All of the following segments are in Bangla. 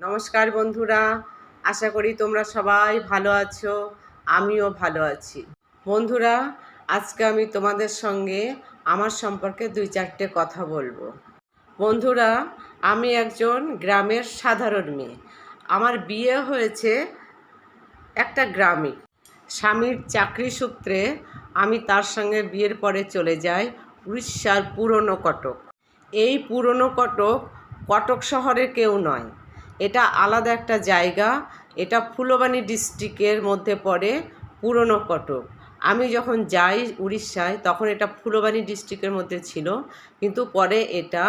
নমস্কার বন্ধুরা, আশা করি তোমরা সবাই ভালো আছো, আমিও ভালো আছি। বন্ধুরা, আজকে আমি তোমাদের সঙ্গে আমার সম্পর্কে দুই চারটে কথা বলব। বন্ধুরা, আমি একজন গ্রামের সাধারণ মেয়ে। আমার বিয়ে হয়েছে একটা গ্রামে। স্বামীর চাকরি সূত্রে আমি তার সঙ্গে বিয়ের পরে চলে যাই উড়িষ্যার পুরনো কটক। এই পুরনো কটক কটক শহরের কেউ নয়। এটা আলাদা একটা জায়গা। এটা ফুলবাণী ডিস্ট্রিক্টের মধ্যে পড়ে পুরনো কটক। আমি যখন যাই উড়িষ্যায়, তখন এটা ফুলবাণী ডিস্ট্রিক্টের মধ্যে ছিল, কিন্তু পরে এটা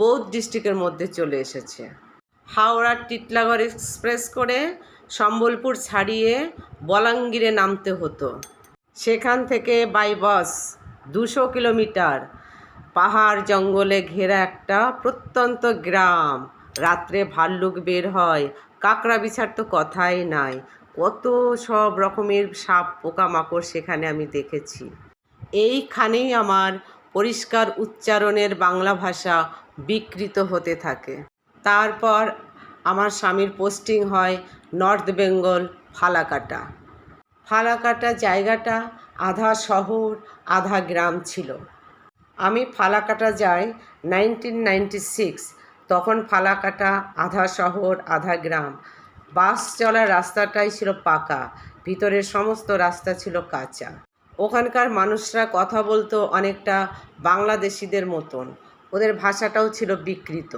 বৌদ্ধ ডিস্ট্রিক্টের মধ্যে চলে এসেছে। হাওড়ার টিটলাগড় এক্সপ্রেস করে সম্বলপুর ছাড়িয়ে বলাঙ্গীরে নামতে হতো। সেখান থেকে বাই বাস দুশো কিলোমিটার। পাহাড় জঙ্গলে ঘেরা একটা প্রত্যন্ত গ্রাম। রাত্রে ভাল্লুক বের হয়। কাঁকড়া বিছার তো কথাই নাই। কত সব রকমের সাপ পোকামাকড় সেখানে আমি দেখেছি। এইখানেই আমার পরিষ্কার উচ্চারণের বাংলা ভাষা বিকৃত হতে থাকে। তারপর আমার স্বামীর পোস্টিং হয় নর্থ বেঙ্গল ফালাকাটা। ফালাকাটা জায়গাটা আধা শহর, আধা গ্রাম ছিল। আমি ফালাকাটা যাই নাইনটিন নাইনটি সিক্স তখন ফালাকাটা, আধা শহর, আধা গ্রাম। বাস চলার রাস্তাটাই ছিল পাকা, ভিতরের সমস্ত রাস্তা ছিল কাঁচা। ওখানকার মানুষরা কথা বলতো অনেকটা বাংলাদেশিদের মতন, ওদের ভাষাটাও ছিল বিকৃত।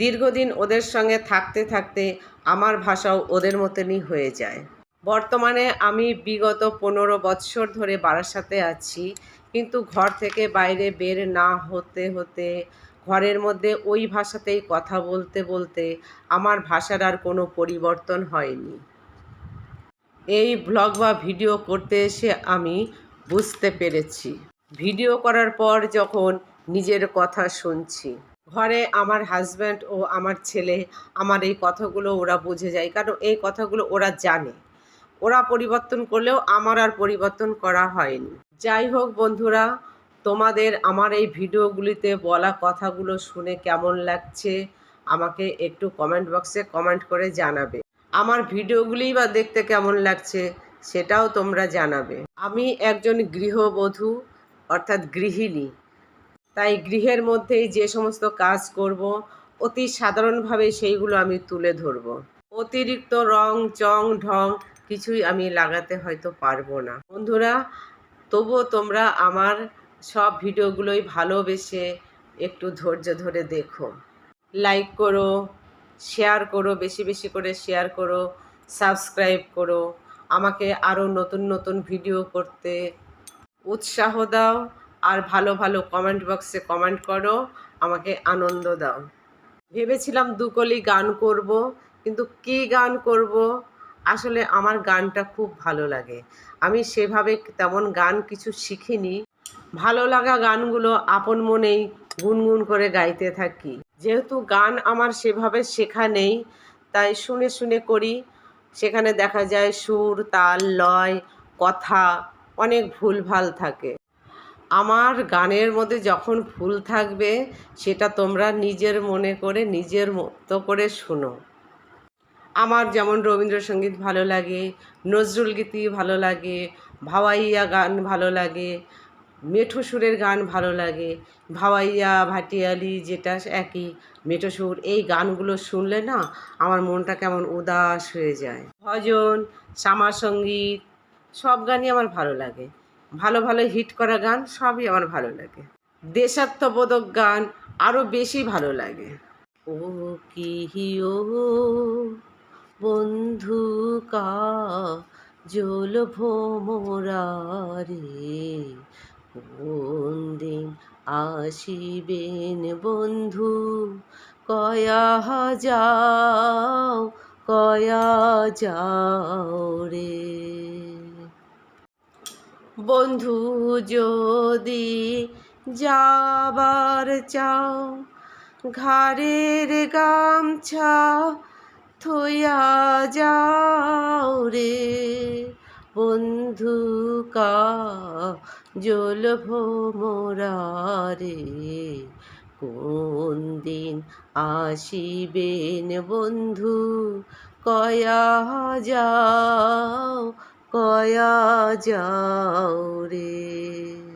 দীর্ঘদিন ওদের সঙ্গে থাকতে থাকতে আমার ভাষাও ওদের মতনই হয়ে যায়। বর্তমানে আমি বিগত পনেরো বৎসর ধরে বারাসাতে আছি, কিন্তু ঘর থেকে বাইরে বের না হতে হতে ঘরের মধ্যে ওই ভাষাতেই কথা বলতে বলতে আমার ভাষার আর কোনো পরিবর্তন হয়নি। এই ব্লগ বা ভিডিও করতে এসে আমি বুঝতে পেরেছি। ভিডিও করার পর যখন নিজের কথা শুনছি, ঘরে আমার হাজব্যান্ড ও আমার ছেলে আমার এই কথাগুলো ওরা বুঝে যায়, কারণ এই কথাগুলো ওরা জানে। ওরা পরিবর্তন করলেও আমার আর পরিবর্তন করা হয়নি। যাই হোক বন্ধুরা তোমাদের আমার এই ভিডিওগুলিতে বলা কথাগুলো শুনে কেমন লাগছে, আমাকে একটু কমেন্ট বক্সে কমেন্ট করে জানাবে। আমার ভিডিওগুলিই বা দেখতে কেমন লাগছে, সেটাও তোমরা জানাবে। আমি একজন গৃহবধূ, অর্থাৎ গৃহিণী। তাই গৃহের মধ্যেই যে সমস্ত কাজ করব, অতি সাধারণভাবে সেইগুলো আমি তুলে ধরব। অতিরিক্ত রং, চং, ঢং কিছুই আমি লাগাতে হয়তো পারব না। বন্ধুরা, তবুও তোমরা আমার সব ভিডিওগুলোই ভালোবেসে একটু ধৈর্য ধরে দেখো। লাইক করো শেয়ার করো, বেশি বেশি করে শেয়ার করো সাবস্ক্রাইব করো, আমাকে আরও নতুন নতুন ভিডিও করতে উৎসাহ দাও আর ভালো ভালো কমেন্ট বক্সে কমেন্ট করো, আমাকে আনন্দ দাও। ভেবেছিলাম দুকলি গান করব, কিন্তু কী গান করব? আসলে আমার গানটা খুব ভালো লাগে। আমি সেভাবে তেমন গান কিছু শিখিনি। ভালো লাগা গানগুলো আপন মনেই গুনগুন করে গাইতে থাকি। যেহেতু গান আমার সেভাবে শেখা নেই, তাই শুনে শুনে করি। সেখানে দেখা যায় সুর, তাল, লয়, কথা অনেক ভুলভাল থাকে। আমার গানের মধ্যে যখন ভুল থাকবে, সেটা তোমরা নিজের মনে করে, নিজের মতো করে শোনো। আমার যেমন রবীন্দ্রসঙ্গীত ভালো লাগে, নজরুল গীতি ভালো লাগে, ভাওয়াইয়া গান ভালো লাগে মেঠো সুরের গান ভালো লাগে। ভাওয়াইয়া, ভাটিয়ালি যেটা একই, মেঠো সুর, এই গানগুলো শুনলে না আমার মনটা কেমন উদাস হয়ে যায়। ভজন শ্যামা সংগীত, সব গানই আমার ভালো লাগে। ভালো ভালো হিট করা গান সবই আমার ভালো লাগে। দেশাত্মবোধক গান আরও বেশি ভালো লাগে। ও কি ও বন্ধু কা জল ভোমরারে কোন দিন আসিবেন বন্ধু? কয়া যাও কয়া যাও রে। বন্ধু, যদি যাবার চাও, ঘাড়ের গামছা থইয়া যাও রে। বন্ধু জল ভোমরা রে কোন দিন আসিবেন বন্ধু? কয়া যাও কয়া যাও রে।